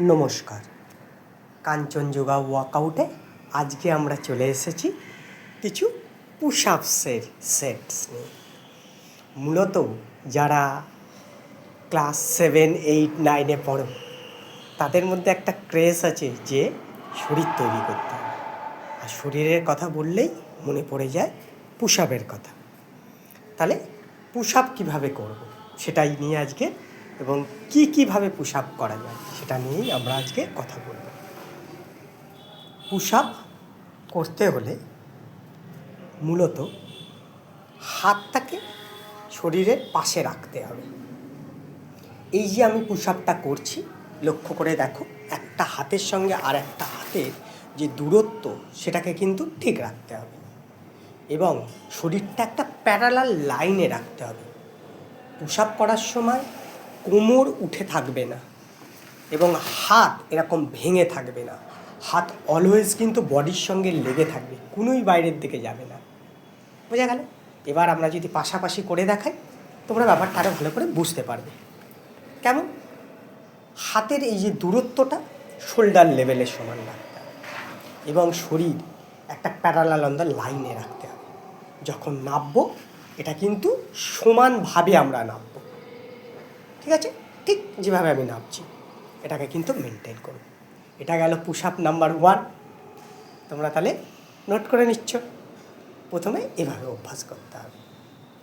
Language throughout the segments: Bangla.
নমস্কার। কাঞ্চনযোগা ওয়ার্কআউটে আজকে আমরা চলে এসেছি কিছু পুশ আপসের সেটস নিয়ে। মূলত যারা ক্লাস সেভেন এইট নাইনে পড়ো, তাদের মধ্যে একটা ক্রেজ আছে যে শরীর তৈরি করতে আর শরীরের কথা বললেই মনে পড়ে যায় পুশ আপের কথা। তাহলে পুশ আপ কীভাবে করব? সেটাই নিয়ে আজকে এবং কি কীভাবে পুশ আপ করা যায় সেটা নিয়েই আমরা আজকে কথা বলব। পুশ আপ করতে হলে মূলত হাতটাকে শরীরের পাশে রাখতে হবে। এই যে আমি পুশ আপটা করছি, লক্ষ্য করে দেখো, একটা হাতের সঙ্গে আর একটা হাতের যে দূরত্ব, সেটাকে কিন্তু ঠিক রাখতে হবে। এবং শরীরটা একটা প্যারালাল লাইনে রাখতে হবে। পুশ আপ করার সময় কোমর উঠে থাকবে না এবং হাত এরকম ভেঙে থাকবে না। হাত অলওয়েজ কিন্তু বডির সঙ্গে লেগে থাকবে, কোনোই বাইরের দিকে যাবে না। বোঝা গেল? এবার আমরা যদি পাশাপাশি করে দেখাই, তোমরা ব্যাপারটা আরও ভালো করে বুঝতে পারবে। কেমন? হাতের এই যে দূরত্বটা শোল্ডার লেভেলের সমান রাখতে এবং শরীর একটা প্যারালাল অন দ্য লাইনে রাখতে হবে। যখন নামবো এটা কিন্তু সমানভাবে আমরা নামবো ঠিক আছে? ঠিক যেভাবে আমি নামছি। এটাকে কিন্তু মেনটেন করব এটা গেল পুশ আপ নাম্বার ওয়ান তোমরা তাহলে নোট করে নিচ্ছ। প্রথমে এভাবে অভ্যাস করতে হবে।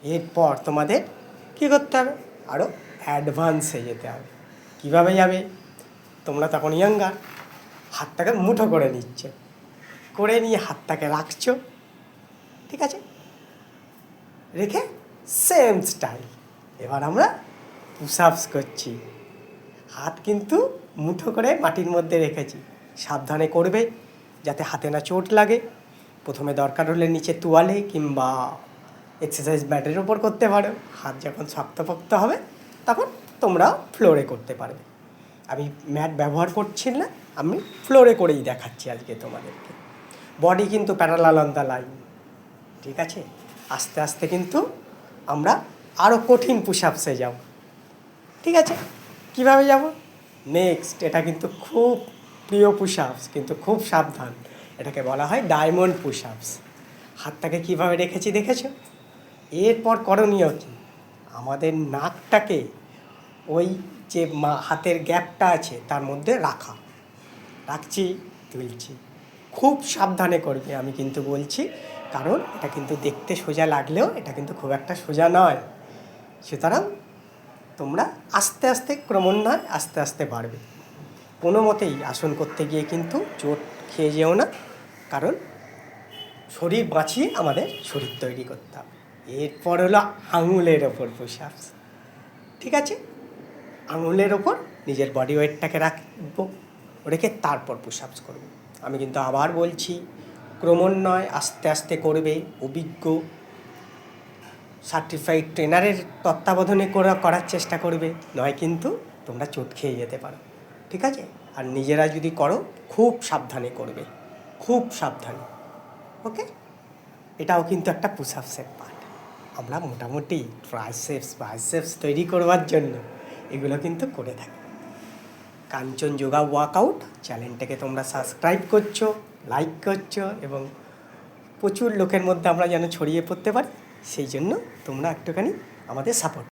এরপর তোমাদের কী করতে হবে? আরও অ্যাডভান্সে যেতে হবে। কীভাবে যাবে? তোমরা তখন ইয়াঙ্গার হাতটাকে মুঠো করে নিচ্ছ। করে নিয়ে হাতটাকে রাখছো। ঠিক আছে? রেখে সেম স্টাইল এবার আমরা পুশ আপস করছি। হাত কিন্তু মুঠো করে মাটির মধ্যে রেখেছি। সাবধানে করবে, যাতে হাতে না চোট লাগে। প্রথমে দরকার হলে নিচে তোয়ালে কিংবা এক্সারসাইজ ম্যাটের ওপর করতে পারো। হাত যখন শক্তপোক্ত হবে, তখন তোমরা ফ্লোরে করতে পারবে। আমি ম্যাট ব্যবহার করছি না, আমি ফ্লোরে করেই দেখাচ্ছি আজকে তোমাদেরকে। বডি কিন্তু প্যারালাল অন দ্য লাইন ঠিক আছে? আস্তে আস্তে কিন্তু আমরা আরও কঠিন পুশ আপসে যাব। ঠিক আছে, কীভাবে যাব? নেক্সট এটা কিন্তু খুব প্রিয় পুশ আপস কিন্তু খুব সাবধান। এটাকে বলা হয় ডায়মন্ড পুশ আপস হাতটাকে কীভাবে রেখেছি দেখেছ? এরপর করণীয় কী? আমাদের নাকটাকে ওই যে মা, হাতের গ্যাপটা আছে, তার মধ্যে রাখা। রাখছি, তুলছি। খুব সাবধানে করবে, আমি কিন্তু বলছি। কারণ এটা কিন্তু দেখতে সোজা লাগলেও এটা কিন্তু খুব একটা সোজা নয়। সুতরাং তোমরা আস্তে আস্তে ক্রমান্বয়ে আস্তে আস্তে বাড়বে। কোনো মতেই আসন করতে গিয়ে কিন্তু চোট খেয়ে যেও না, কারণ শরীর বাঁচিয়ে আমাদের শরীর তৈরি করতে হবে। এরপর হলো আঙুলের ওপর পুষাপস ঠিক আছে? আঙুলের ওপর নিজের বডি ওয়েটটাকে রাখব, রেখে তারপর পুষাপস করব। আমি কিন্তু আবার বলছি ক্রমান্বয়ে আস্তে আস্তে করবে, অভিজ্ঞ সার্টিফাইড ট্রেনারের তত্ত্বাবধানে করা, করার চেষ্টা করবে, নয় কিন্তু তোমরা চোট খেয়ে যেতে পারো। ঠিক আছে? আর নিজেরা যদি করো, খুব সাবধানে করবে। খুব সাবধানে। ওকে? এটাও কিন্তু একটা পুষআপসের পার্ট। আমরা মোটামুটি ট্রাইসেপস বাইসেপস তৈরি করবার জন্য এগুলো কিন্তু করে থাকি। কাঞ্চন যোগা ওয়ার্কআউট চ্যানেলটাকে তোমরা সাবস্ক্রাইব করছ লাইক করছ এবং প্রচুর লোকের মধ্যে আমরা যেন ছড়িয়ে পড়তে পারি। সেই জন্য তোমরা একটুখানি আমাদের সাপোর্ট